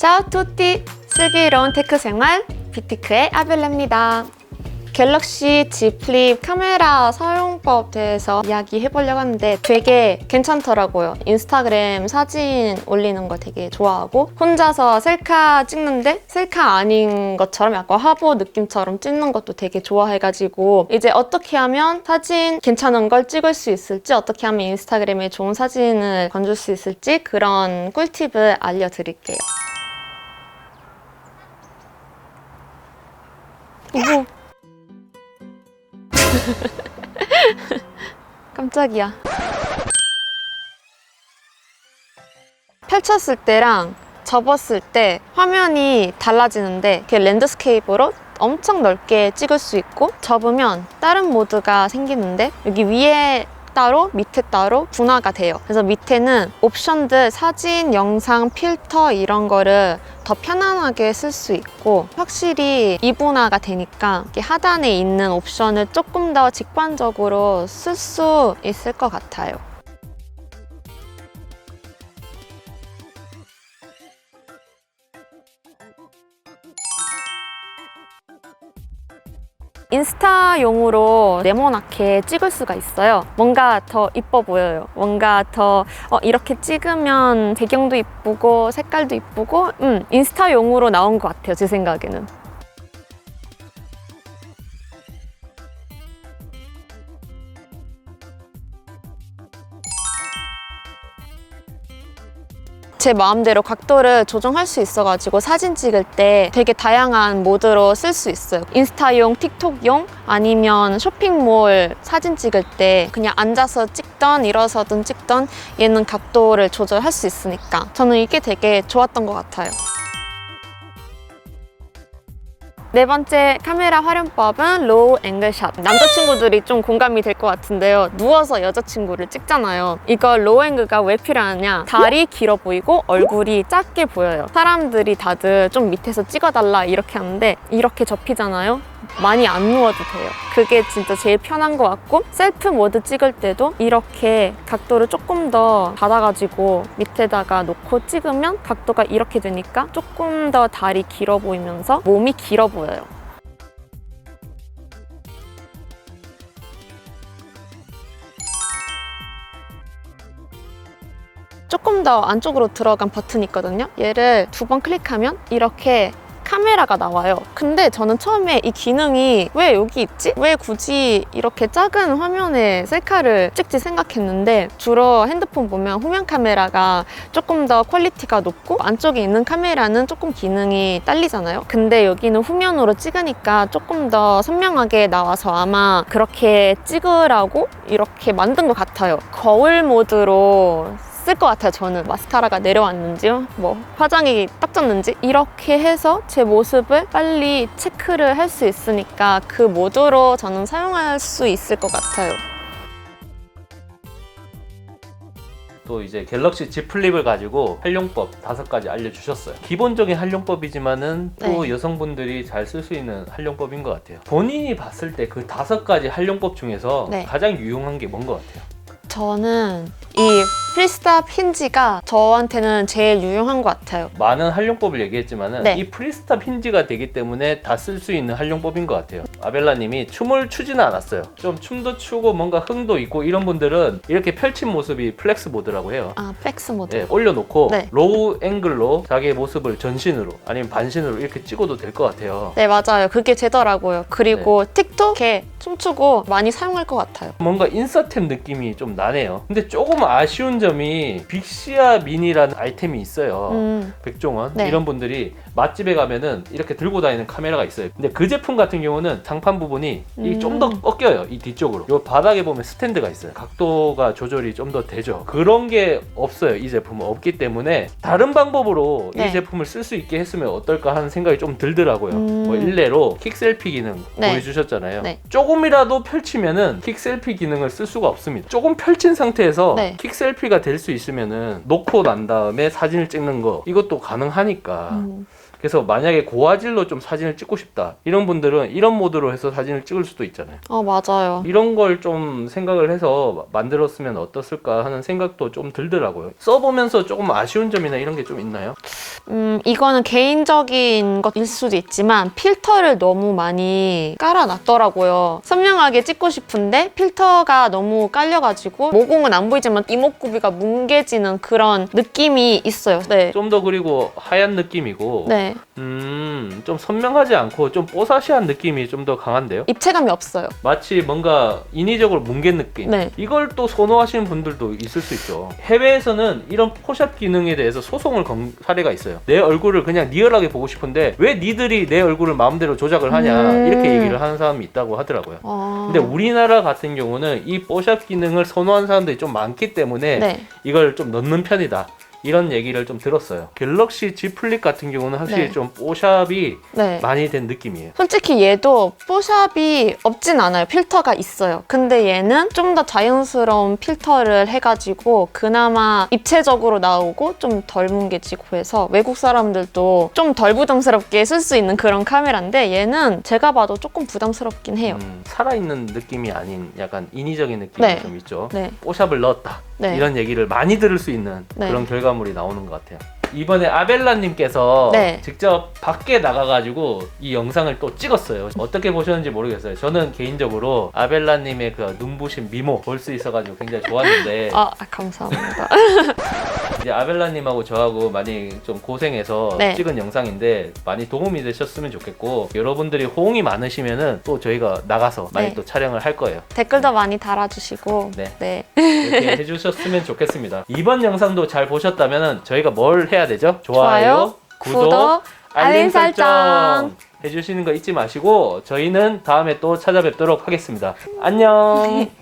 짜오 투띠 슬기로운 테크 생활 비티크의 아벨레입니다. 갤럭시 Z 플립 카메라 사용법 대해서 이야기 해 보려고 하는데 되게 괜찮더라고요. 인스타그램 사진 올리는 거 되게 좋아하고 혼자서 셀카 찍는데 셀카 아닌 것처럼 약간 화보 느낌처럼 찍는 것도 되게 좋아해가지고 이제 어떻게 하면 사진 괜찮은 걸 찍을 수 있을지 어떻게 하면 인스타그램에 좋은 사진을 건줄 수 있을지 그런 꿀팁을 알려드릴게요. 이거 깜짝이야. 펼쳤을 때랑 접었을 때 화면이 달라지는데 이렇게 랜드스케이프로 엄청 넓게 찍을 수 있고 접으면 다른 모드가 생기는데 여기 위에 따로 밑에 따로 분화가 돼요. 그래서 밑에는 옵션들 사진, 영상, 필터 이런 거를 더 편안하게 쓸 수 있고 확실히 이분화가 되니까 하단에 있는 옵션을 조금 더 직관적으로 쓸 수 있을 것 같아요. 인스타용으로 네모나게 찍을 수가 있어요. 뭔가 더 이뻐 보여요. 뭔가 더 어, 이렇게 찍으면 배경도 이쁘고 색깔도 이쁘고 음, 인스타용으로 나온 것 같아요. 제 생각에는. 제 마음대로 각도를 조정할 수 있어가지고 사진 찍을 때 되게 다양한 모드로 쓸 수 있어요. 인스타용, 틱톡용 아니면 쇼핑몰 사진 찍을 때 그냥 앉아서 찍던 일어서든 찍던 얘는 각도를 조절할 수 있으니까 저는 이게 되게 좋았던 것 같아요. 네 번째 카메라 활용법은 로우 앵글샷. 남자친구들이 좀 공감이 될 것 같은데요. 누워서 여자친구를 찍잖아요. 이거 로우 앵글가 왜 필요하냐? 다리 길어 보이고 얼굴이 작게 보여요. 사람들이 다들 좀 밑에서 찍어달라 이렇게 하는데 이렇게 접히잖아요. 많이 안 누워도 돼요. 그게 진짜 제일 편한 것 같고 셀프 모드 찍을 때도 이렇게 각도를 조금 더 받아가지고 밑에다가 놓고 찍으면 각도가 이렇게 되니까 조금 더 다리 길어 보이면서 몸이 길어 보여요. 조금 더 안쪽으로 들어간 버튼이 있거든요. 얘를 두 번 클릭하면 이렇게 카메라가 나와요. 근데 저는 처음에 이 기능이 왜 여기 있지? 왜 굳이 이렇게 작은 화면에 셀카를 찍지 생각했는데 주로 핸드폰 보면 후면 카메라가 조금 더 퀄리티가 높고 안쪽에 있는 카메라는 조금 기능이 딸리잖아요. 근데 여기는 후면으로 찍으니까 조금 더 선명하게 나와서 아마 그렇게 찍으라고 이렇게 만든 것 같아요. 거울 모드로 쓸 것 같아요 저는 마스카라가 내려왔는지 뭐 화장이 딱 졌는지 이렇게 해서 제 모습을 빨리 체크를 할 수 있으니까 그 모드로 저는 사용할 수 있을 것 같아요 또 이제 갤럭시 Z 플립을 가지고 활용법 다섯 가지 알려주셨어요. 기본적인 활용법이지만은 또 네. 여성분들이 잘 쓸 수 있는 활용법인 것 같아요. 본인이 봤을 때 그 다섯 가지 활용법 중에서 네. 가장 유용한 게 뭔 것 같아요? 저는 이 프리스탑 힌지가 저한테는 제일 유용한 것 같아요 많은 활용법을 얘기했지만은 네. 이 프리스탑 힌지가 되기 때문에 다 쓸 수 있는 활용법인 것 같아요. 아벨라님이 춤을 추지는 않았어요. 좀 춤도 추고 뭔가 흥도 있고 이런 분들은 이렇게 펼친 모습이 플렉스 모드라고 해요. 아 플렉스 모드 예, 올려놓고 네. 로우 앵글로 자기의 모습을 전신으로 아니면 반신으로 이렇게 찍어도 될 것 같아요. 네 맞아요 그게 되더라고요 그리고 틱톡에 춤추고 많이 사용할 것 같아요 뭔가 인싸템 느낌이 좀 나네요. 근데 조금 아쉬운 점이 빅시아 미니라는 아이템이 있어요. 음, 백종원 네. 이런 분들이 맛집에 가면은 이렇게 들고 다니는 카메라가 있어요. 근데 그 제품 같은 경우는 장판 부분이 음. 좀더 꺾여요. 이 뒤쪽으로. 요 바닥에 보면 스탠드가 있어요. 각도가 조절이 좀 더 되죠. 그런 게 없어요. 이 제품은 없기 때문에 다른 방법으로 네. 이 제품을 쓸 수 있게 했으면 어떨까 하는 생각이 좀 들더라고요. 음. 뭐 일례로 킥 셀피 기능 네. 보여주셨잖아요. 네. 조금이라도 펼치면은 킥 셀피 기능을 쓸 수가 없습니다. 조금 펼친 상태에서 네. 킥 셀피 가 될 수 있으면은 놓고 난 다음에 사진을 찍는 거 이것도 가능하니까 음. 그래서 만약에 고화질로 좀 사진을 찍고 싶다 이런 분들은 이런 모드로 해서 사진을 찍을 수도 있잖아요. 어, 맞아요. 이런 걸 좀 생각을 해서 만들었으면 어떻을까 하는 생각도 좀 들더라고요. 써보면서 조금 아쉬운 점이나 이런 게 좀 있나요? 음, 이거는 개인적인 것일 수도 있지만 필터를 너무 많이 깔아놨더라고요. 선명하게 찍고 싶은데 필터가 너무 깔려가지고 모공은 안 보이지만 이목구비가 뭉개지는 그런 느낌이 있어요. 네. 좀 더 그리고 하얀 느낌이고 네. 음, 좀 선명하지 않고 좀 뽀사시한 느낌이 좀 더 강한데요? 입체감이 없어요. 마치 뭔가 인위적으로 뭉갠 느낌. 네. 이걸 또 선호하시는 분들도 있을 수 있죠. 해외에서는 이런 포샵 기능에 대해서 소송을 건 사례가 있어요. 내 얼굴을 그냥 리얼하게 보고 싶은데 왜 니들이 내 얼굴을 마음대로 조작을 하냐 음. 이렇게 얘기를 하는 사람이 있다고 하더라고요. 어... 근데 우리나라 같은 경우는 이 포샵 기능을 선호하는 사람들이 좀 많기 때문에 네. 이걸 좀 넣는 편이다. 이런 얘기를 좀 들었어요. 갤럭시 Z 플립 같은 경우는 확실히 네. 좀 뽀샵이 네. 많이 된 느낌이에요. 솔직히 얘도 뽀샵이 없진 않아요. 필터가 있어요. 근데 얘는 좀 더 자연스러운 필터를 해가지고 그나마 입체적으로 나오고 좀 덜 뭉개지고 해서 외국 사람들도 좀 덜 부담스럽게 쓸 수 있는 그런 카메라인데 얘는 제가 봐도 조금 부담스럽긴 해요. 음, 살아있는 느낌이 아닌 약간 인위적인 느낌이 네. 좀 있죠. 네. 뽀샵을 넣었다. 네. 이런 얘기를 많이 들을 수 있는 네. 그런 결과물이 나오는 것 같아요. 이번에 아벨라님께서 네. 직접 밖에 나가가지고 이 영상을 또 찍었어요. 어떻게 보셨는지 모르겠어요. 저는 개인적으로 아벨라님의 그 눈부신 미모 볼 수 있어가지고 굉장히 좋았는데 아, 아, 감사합니다. 이제 아벨라님하고 저하고 많이 좀 고생해서 네. 찍은 영상인데 많이 도움이 되셨으면 좋겠고 여러분들이 호응이 많으시면은 또 저희가 나가서 많이 네. 또 촬영을 할 거예요. 댓글도 많이 달아주시고 네. 네. 이렇게 해주셨으면 좋겠습니다. 이번 영상도 잘 보셨다면 저희가 뭘 해야 되죠? 좋아요, 구독, 구독, 알림 설정. 해주시는 거 잊지 마시고 저희는 다음에 또 찾아뵙도록 하겠습니다. 안녕.